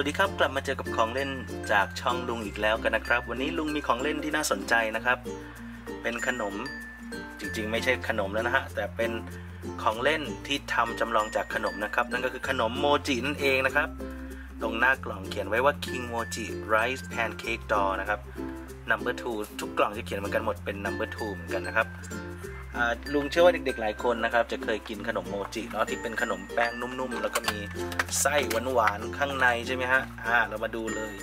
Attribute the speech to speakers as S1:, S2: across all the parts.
S1: วัสดีครับกลับมาเจอกับของเล่นจากช่องลุงอีกแล้วกันนะครับ วันนี้ลุงมีของเล่นที่น่าสนใจนะครับ เป็นขนมจริงๆ ไม่ใช่ขนมแล้วนะฮะแต่เป็นของเล่นที่ทำจำลองจากขนมนะครับ นั่นก็คือขนมโมจินั่นเองนะครับ ตรงหน้ากล่องเขียนไว้ว่า King Moji Rice Pancake Doll นะครับ Number two ทุกกล่องจะเขียนเหมือนกันหมดเป็น Number two เหมือนกันนะครับ ลุงเชื่อว่าเด็กๆหลายคนนะครับ จะเคยกินขนมโมจิเนาะที่เป็นขนมแป้งนุ่มๆ แล้วก็มีไส้หวานๆข้างในใช่ไหมฮะอ่าเรามาดูเลย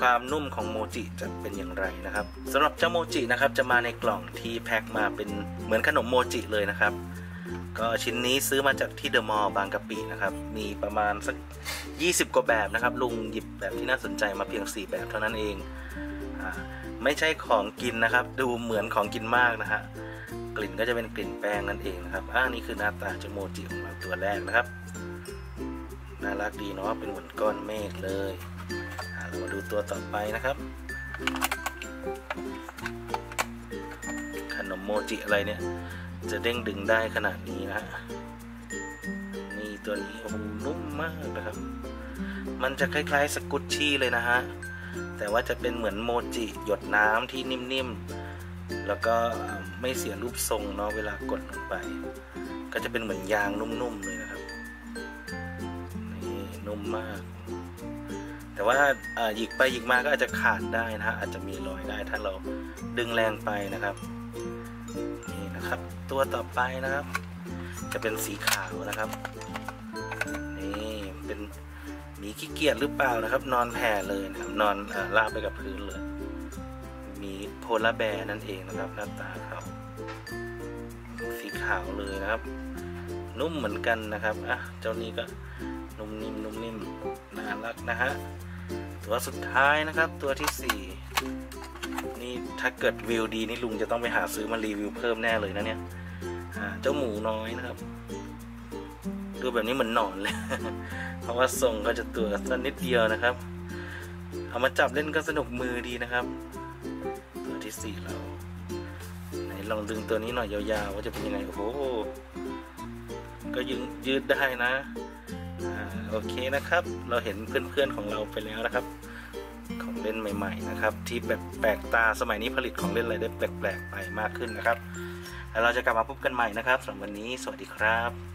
S1: ความนุ่มของโมจิจะเป็นอย่างไรนะครับสำหรับเจ้าโมจินะครับจะมาในกล่องที่แพ็คมาเป็นเหมือนขนมโมจิเลยนะครับ ก็ชิ้นนี้ซื้อมาจากที่เดอะมอลล์บางกะปินะครับมีประมาณสัก 20 กว่าแบบนะครับ ลุงหยิบแบบที่น่าสนใจมาเพียง 4 แบบเท่านั้นเองอไม่ใช่ของกินนะครับ ดูเหมือนของกินมากนะฮะ ลิ่นก็จะเป็นกลิ่นแป้งนั่นเองนะครับอ่านี่คือหน้าตาจ้าโมจิของเราตัวแรกนะครับน่ารักดีเนาะเป็นเหมือนก้อนเมฆเลยเรามาดูตัวต่อไปนะครับ ขนมโมจิอะไรเนี่ย จะเด้งดึงได้ขนาดนี้นะฮะนี่ตัวนี้โอ้โหนุ่มมากนะครับ มันจะคล้ายๆสกุชชี่เลยนะฮะแต่ว่าจะเป็นเหมือนโมจิหยดน้ำที่นิ่มๆ แล้วก็ไม่เสียรูปทรงเนาะเวลากดลงไป ก็จะเป็นเหมือนยางนุ่มๆเลยนะครับ นี่นุ่มมาก แต่ว่าอ่าหยิกไปหยิกมาก็อาจจะขาดได้นะฮะอาจจะมีรอยได้ถ้าเราดึงแรงไปนะครับ นี่นะครับ ตัวต่อไปนะครับ จะเป็นสีขาวนะครับ นี่เป็นหมีขี้เกียจหรือเปล่านะครับ นอนแผ่เลยนะครับนอนอาราบไปกับพื้นเลย โพลาร์แบร์นั่นเองนะครับหน้าตาเขาสีขาวเลยนะครับ นุ่มเหมือนกันนะครับอะเจ้านี้ก็นุ่มนิ่มนุ่มนิ่มน่ารักนะฮะตัวสุดท้ายนะครับตัวที่สี่นี่ถ้าเกิดวิวดีนี่ลุงจะต้องไปหาซื้อมารีวิวเพิ่มแน่เลยนะเนี่ยเจ้าหมูน้อยนะครับ ดูแบบนี้เหมือนหนอนเลย เพราะว่าทรงก็จะตัวสั้นนิดเดียวนะครับ เอามาจับเล่นก็สนุกมือดีนะครับ ที่สี่เราไหนลองดึงตัวนี้หน่อยยาวๆว่าจะเป็นยังไงโอ้โหก็ยืดยืดได้นะอ่าโอเคนะครับ เราเห็นเพื่อนๆของเราไปแล้วนะครับ ของเล่นใหม่ ๆ นะครับ ที่แบบแปลกตาสมัยนี้ผลิตของเล่นอะไรได้แปลกๆไปมากขึ้นนะครับ แล้วเราจะกลับมาพบกันใหม่นะครับสำหรับวันนี้สวัสดีครับ